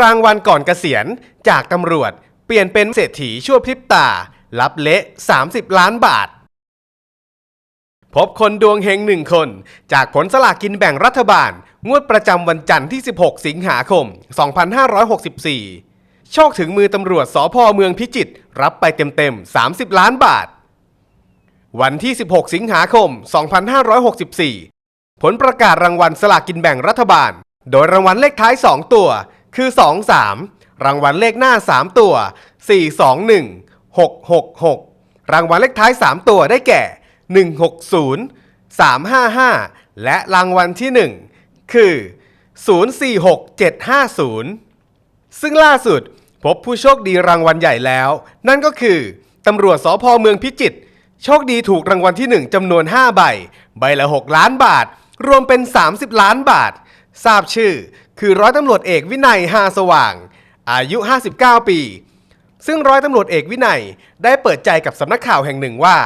รางวัลก่อนเกษียณจากตำรวจ เปลี่ยนเป็นเศรษฐีชั่วพริบตารับเละ 30 ล้านบาท พบคนดวงเฮงหนึ่งคน จากผลสลากกินแบ่งรัฐบาล งวดประจำวันจันทร์ที่ 16 สิงหาคม 2564 โชคถึงมือตำรวจสพเมืองพิจิตรรับไปเต็มๆ 30 ล้านบาท วันที่ 16 สิงหาคม 2564 ผลประกาศรางวัลสลากกินแบ่งรัฐบาล โดยรางวัลเลขท้าย 2 ตัว คือ 2 3 รางวัลเลขหน้า 3 ตัว 4 2 1 6 6 6 รางวัลเลขท้าย 3 ตัวได้แก่ 160 355 และรางวัลที่ 1 คือ 046750 ซึ่งล่าสุดพบผู้โชคดีรางวัลใหญ่แล้ว นั่นก็คือตำรวจสพเมืองพิจิตรโชคดีถูกรางวัลที่ 1จำนวน 5 ใบ ใบละ 6 ล้านบาท รวมเป็น 30 ล้านบาท ทราบชื่อ คือร้อยตำรวจเอกวินัยหาสว่าง อายุ 59 ปี ซึ่งร้อยตำรวจเอกวินัยได้เปิดใจกับสำนักข่าวแห่งหนึ่งว่า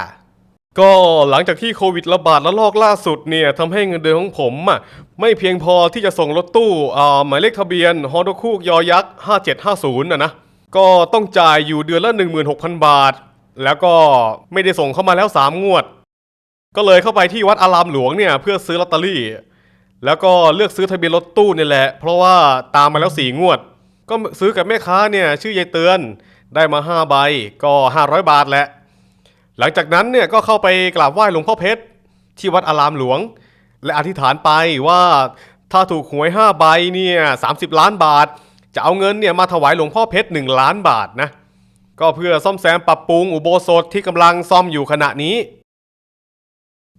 ก็หลังจากที่โควิดระบาดระลอกล่าสุดเนี่ยทำให้เงินเดือนของผมอะไม่เพียงพอที่จะส่งรถตู้อ่าหมายเลขทะเบียนฮอนดคูกยอยักษ์ 5750นะนะ ก็ต้องจ่ายอยู่เดือนละ 16,000 บาท แล้วก็ไม่ได้ส่งเข้ามาแล้ว 3 งวด ก็เลยเข้าไปที่วัดอารามหลวงเนี่ยเพื่อซื้อลอตเตอรี่ แล้วก็เลือกซื้อทะเบียนรถตู้นี่แหละ เพราะว่าตามมาแล้ว4งวด ก็ซื้อกับแม่ค้าเนี่ยชื่อยายเตือนได้มา 5 ใบก็ 500 บาทแหละ หลังจากนั้นเนี่ยก็เข้าไปกราบไหว้หลวงพ่อเพชร ที่วัดอารามหลวง และอธิษฐานไปว่าถ้าถูกหวย 5 ใบเนี่ย30 ล้านบาท จะเอาเงินเนี่ยมาถวายหลวงพ่อเพชร 1 ล้านบาทนะ ก็เพื่อซ่อมแซมปรับปรุงอุโบสถที่กำลังซ่อมอยู่ขณะนี้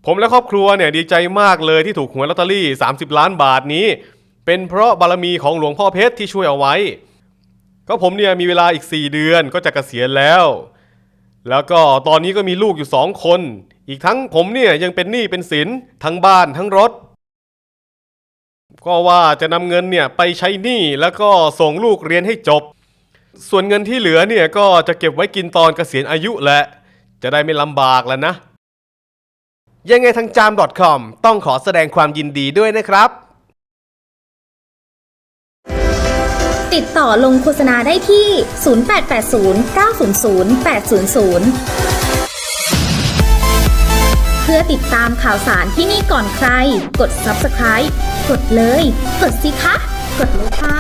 ผมและครอบครัวเนี่ยดีใจมากเลยที่ถูกหวยลอตเตอรี่ 30 ล้านบาทนี้ เป็นเพราะบารมีของหลวงพ่อเพชรที่ช่วยเอาไว้ ก็ผมเนี่ยมีเวลาอีก 4 เดือนก็จะเกษียณแล้ว แล้วก็ตอนนี้ก็มีลูกอยู่สองคน อีกทั้งผมเนี่ยยังเป็นหนี้เป็นสินทั้งบ้านทั้งรถ ก็ว่าจะนำเงินเนี่ยไปใช้หนี้แล้วก็ส่งลูกเรียนให้จบ ส่วนเงินที่เหลือเนี่ยก็จะเก็บไว้กินตอนเกษียณอายุแหละจะได้ไม่ลำบากแล้วนะ ยังไงทางจาม .com ต้องขอแสดงความยินดีด้วยนะครับ ติดต่อลงโฆษณาได้ที่ 0880 900 800 เพื่อติดตามข่าวสารที่นี่ก่อนใคร กด subscribe กดเลย กดสิคะ กดเลยค่ะ